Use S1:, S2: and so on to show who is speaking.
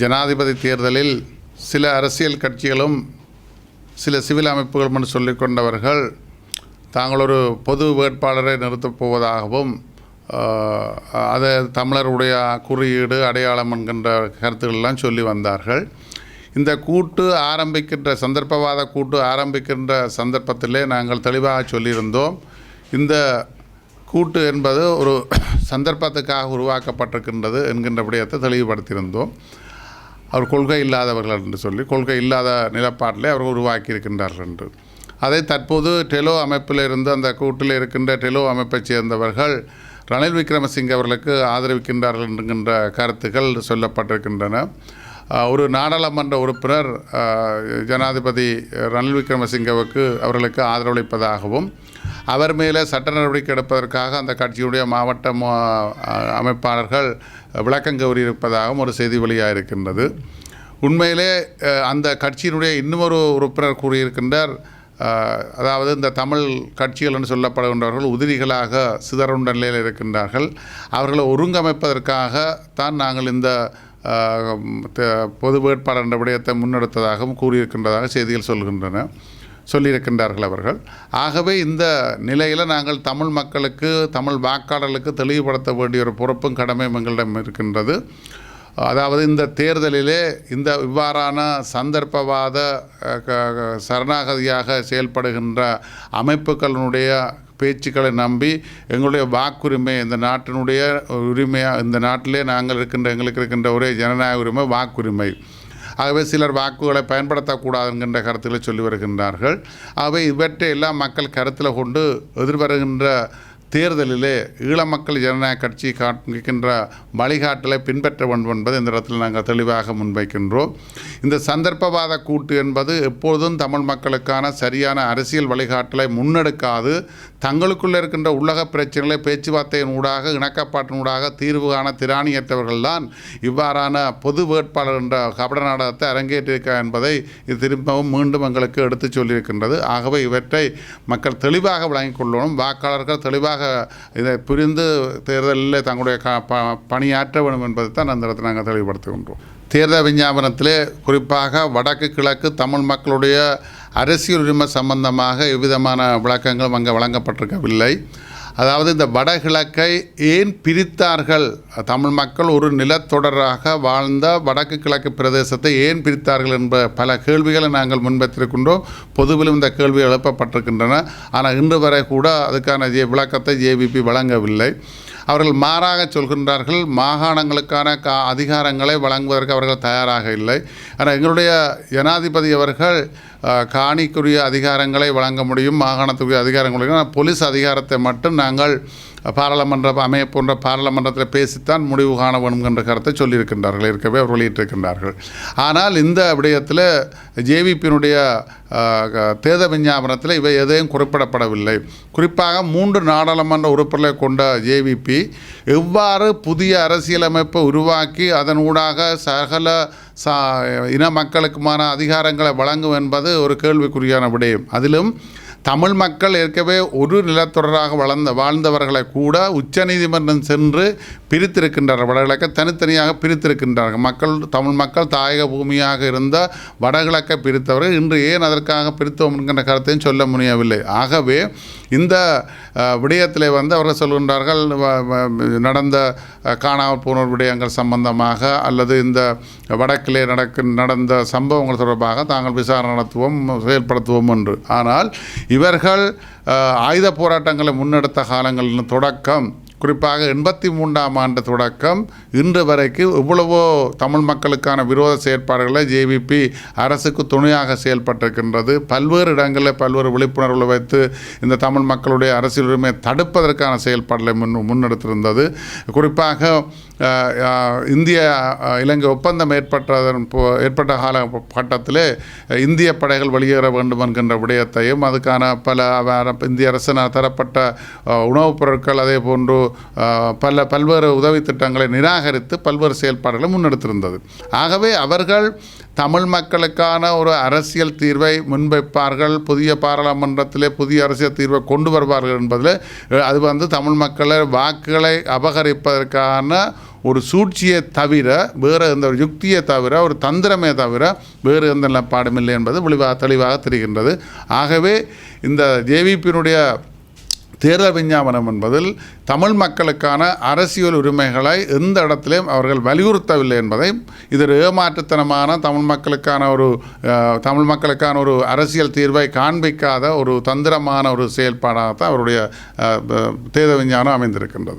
S1: ஜனாதிபதி தேர்தலில் சில அரசியல் கட்சிகளும் சில சிவில் அமைப்புகளும் என்று சொல்லிக்கொண்டவர்கள் தாங்கள் ஒரு பொது வேட்பாளரை நிறுத்தப் போவதாகவும் அது அதை தமிழருடைய குறியீடு அடையாளம் என்கின்ற கருத்துக்கள்லாம் சொல்லி வந்தார்கள். இந்த கூட்டு ஆரம்பிக்கின்ற சந்தர்ப்பவாத கூட்டு ஆரம்பிக்கின்ற சந்தர்ப்பத்திலே நாங்கள் தெளிவாக சொல்லியிருந்தோம். இந்த கூட்டு என்பது ஒரு சந்தர்ப்பத்துக்காக உருவாக்கப்பட்டிருக்கின்றது என்கின்ற விடயத்தை தெளிவுபடுத்தியிருந்தோம். அவர் கொள்கை இல்லாதவர்கள் என்று சொல்லி கொள்கை இல்லாத நிலப்பாட்டிலே அவர் உருவாக்கி இருக்கின்றார்கள் என்று. அதை தற்போது டெலோ அமைப்பில் இருந்து அந்த கூட்டில் இருக்கின்ற டெலோ அமைப்பைச் சேர்ந்தவர்கள் ரணில் விக்ரமசிங்க அவர்களுக்கு ஆதரவிக்கின்றார்கள் என்கின்ற கருத்துக்கள் சொல்லப்பட்டிருக்கின்றன. ஒரு நாடாளுமன்ற உறுப்பினர் ஜனாதிபதி ரணில் விக்ரமசிங்கவுக்கு அவர்களுக்கு ஆதரவளிப்பதாகவும் அவர் மேலே சட்ட நடவடிக்கை எடுப்பதற்காக அந்த கட்சியுடைய மாவட்ட அமைப்பாளர்கள் விளக்கம் கோரியிருப்பதாகவும் ஒரு செய்தி வெளியாக இருக்கின்றது உண்மையிலே அந்த கட்சியினுடைய இன்னுமொரு உறுப்பினர் கூறியிருக்கின்றார் அதாவது இந்த தமிழ் கட்சிகள் என்று சொல்லப்படுகின்றவர்கள் உதிரிகளாக சிதறுண்ட நிலையில் இருக்கின்றார்கள். அவர்களை ஒருங்கமைப்பதற்காக தான் நாங்கள் இந்த பொது வேட்பாளர் என்ற விடயத்தை முன்னெடுத்ததாகவும் கூறியிருக்கின்றதாக செய்திகள் சொல்கின்றன. சொல்லியிருக்கின்றார்கள் அவர்கள். ஆகவே இந்த நிலையில் நாங்கள் தமிழ் மக்களுக்கு தமிழ் வாக்காளர்களுக்கு தெளிவுபடுத்த வேண்டிய ஒரு பொறுப்பும் கடமையும் எங்களிடம் இருக்கின்றது. அதாவது இந்த தேர்தலிலே இந்த இவ்வாறான சந்தர்ப்பவாத க- சரணாகதியாக செயல்படுகின்ற அமைப்புகளினுடைய பேச்சுக்களை நம்பி எங்களுடைய வாக்குரிமை இந்த நாட்டினுடைய உரிமையாக இந்த நாட்டிலே நாங்கள் இருக்கின்ற எங்களுக்கு இருக்கின்ற ஒரே ஜனநாயக உரிமை வாக்குரிமை. ஆகவே சிலர் வாக்குகளை பயன்படுத்தக்கூடாது என்கின்ற கருத்துக்களை சொல்லி வருகின்றார்கள். ஆகவே இவற்றை எல்லாம் மக்கள் கருத்தில் கொண்டு எதிர்வருகின்ற தேர்தலிலே ஈழ மக்கள் ஜனநாயக கட்சி காண்கின்ற வழிகாட்டலை பின்பற்ற வேண்டும் என்பது இந்த இடத்தில் நாங்கள் தெளிவாக முன்வைக்கின்றோம். இந்த சந்தர்ப்பவாத கூட்டு என்பது எப்பொழுதும் தமிழ் மக்களுக்கான சரியான அரசியல் வழிகாட்டலை முன்னெடுக்காது. தங்களுக்குள்ளே இருக்கின்ற உலக பிரச்சனைகளை பேச்சுவார்த்தையின் ஊடாக இணக்கப்பாட்டின் ஊடாக தீர்வு காண திராணியற்றவர்கள்தான் இவ்வாறான பொது வேட்பாளர் என்ற கபட நாடகத்தை அரங்கேற்றிருக்க என்பதை இது திரும்பவும் மீண்டும் எங்களுக்கு எடுத்துச் சொல்லியிருக்கின்றது. ஆகவே இவற்றை மக்கள் தெளிவாக வழங்கிக் கொள்ளணும். வாக்காளர்கள் தெளிவாக இதை புரிந்து தேர்தலில் தங்களுடைய க ப- பணியாற்ற வேண்டும் என்பதை தான் அந்த இடத்தில் நாங்கள் தெளிவுபடுத்துகின்றோம். தேர்தல் விஞ்ஞாபனத்திலே குறிப்பாக வடக்கு கிழக்கு தமிழ் மக்களுடைய அரசியல் உரிமை சம்பந்தமாக எவ்விதமான விளக்கங்களும் அங்கே வழங்கப்பட்டிருக்கவில்லை. அதாவது இந்த வடகிழக்கை ஏன் பிரித்தார்கள்? தமிழ் மக்கள் ஒரு நிலத்தொடராக வாழ்ந்த வடக்கு கிழக்கு பிரதேசத்தை ஏன் பிரித்தார்கள் என்ற பல கேள்விகளை நாங்கள் முன்வைத்திருக்கின்றோம். பொதுவிலும் இந்த கேள்வி எழுப்பப்பட்டிருக்கின்றன. ஆனால் இன்று வரை கூட அதுக்கான ஜே விளக்கத்தை ஜேபிபி வழங்கவில்லை. அவர்கள் மாறாக சொல்கின்றார்கள் மாகாணங்களுக்கான கா அதிகாரங்களை வழங்குவதற்கு அவர்கள் தயாராக இல்லை. ஆனால் எங்களுடைய ஜனாதிபதி அவர்கள் காணிக்குரிய அதிகாரங்களை வழங்க முடியும் மாகாணத்துக்குரிய அதிகாரங்களை போலீஸ் அதிகாரத்தை மட்டும் நாங்கள் பாராளுமன்ற அமைய போன்ற பாராளுமன்றத்தில் பேசித்தான் முடிவு காண வேண்டும் என்ற கருத்தை சொல்லியிருக்கின்றார்கள். இருக்கவே அவர் வெளியிட்டிருக்கின்றார்கள். ஆனால் இந்த விடயத்தில் ஜேவிபியினுடைய தேர்தல் விஞ்ஞாபனத்தில் இவை எதையும் குறிப்பிடப்படவில்லை. குறிப்பாக மூன்று நாடாளுமன்ற உறுப்பினர்களை கொண்ட ஜேவிபி எவ்வாறு புதிய அரசியலமைப்பை உருவாக்கி அதன் ஊடாக சகல சா இன மக்களுக்குமான அதிகாரங்களை வழங்கும் என்பது ஒரு கேள்விக்குறியான விடயம். அதிலும் தமிழ் மக்கள் ஏற்கனவே ஒரு நிலத்தொடராக வளர்ந்த வாழ்ந்தவர்களை கூட உச்சநீதிமன்றம் சென்று பிரித்திருக்கின்றார்கள். வடகிழக்கை தனித்தனியாக பிரித்திருக்கின்றார்கள். மக்கள் தமிழ் மக்கள் தாயக பூமியாக இருந்த வடகிழக்கை பிரித்தவர்கள். இன்று ஏன் அதற்காக பிரித்தோம் என்கின்ற கருத்தையும் சொல்ல முடியவில்லை. ஆகவே இந்த விடயத்தில் வந்து அவர்கள் சொல்கின்றார்கள் நடந்த காணாமல் போனோர் விடயங்கள் சம்பந்தமாக அல்லது இந்த வடக்கிலே நடக்க நடந்த சம்பவங்கள் தொடர்பாக தாங்கள் விசாரணை நடத்துவோம் செயல்படுத்துவோம் என்று. ஆனால் இவர்கள் ஆயுத போராட்டங்களை முன்னெடுத்த காலங்களின் தொடக்கம் குறிப்பாக எண்பத்தி மூன்றாம் ஆண்டு தொடக்கம் இன்று வரைக்கும் எவ்வளவோ தமிழ் மக்களுக்கான விரோத செயற்பாடுகளை ஜேவிபி அரசுக்கு துணையாக செயல்பட்டிருக்கின்றது. பல்வேறு இடங்களில் பல்வேறு விழிப்புணர்வுகளை வைத்து இந்த தமிழ் மக்களுடைய அரசியல் உரிமையை தடுப்பதற்கான செயல்பாடுகளை முன் முன்னெடுத்திருந்தது. குறிப்பாக இந்திய இலங்கை ஒப்பந்தம் ஏற்பட்டதன் போ- ஏற்பட்ட காலகட்டத்திலே இந்திய படைகள் வெளியேற வேண்டும் என்கின்ற விடயத்தையும் அதுக்கான பல இந்திய அரசினால் தரப்பட்ட உணவுப் பொருட்கள் அதே போன்று பல பல்வேறு உதவி திட்டங்களை நிராகரித்து பல்வேறு செயல்பாடுகளை முன்னெடுத்திருந்தது. ஆகவே அவர்கள் தமிழ் மக்களுக்கான ஒரு அரசியல் தீர்வை முன்வைப்பார்கள். புதிய பாராளுமன்றத்திலே புதிய அரசியல் தீர்வை கொண்டு வருவார்கள் என்பதில் அது வந்து தமிழ் மக்களை வாக்குகளை அபகரிப்பதற்கான ஒரு சூழ்ச்சியை தவிர வேறு எந்த ஒரு யுக்தியை தவிர ஒரு தந்திரமே தவிர வேறு எந்த நிலப்பாடும் இல்லை என்பது தெளிவாக தெளிவாக தெரிகின்றது. ஆகவே இந்த ஜேவிபியினுடைய தேர்தல் விஞ்ஞாபனம் என்பதில் தமிழ் மக்களுக்கான அரசியல் உரிமைகளை எந்த இடத்திலையும் அவர்கள் வலியுறுத்தவில்லை என்பதையும் இது ஒரு ஏமாற்றுத்தனமான தமிழ் மக்களுக்கான ஒரு தமிழ் மக்களுக்கான ஒரு அரசியல் தீர்வை காண்பிக்காத ஒரு தந்திரமான ஒரு செயல்பாடாக தான் அவருடைய தேர்தல் விஞ்ஞானம் அமைந்திருக்கின்றது.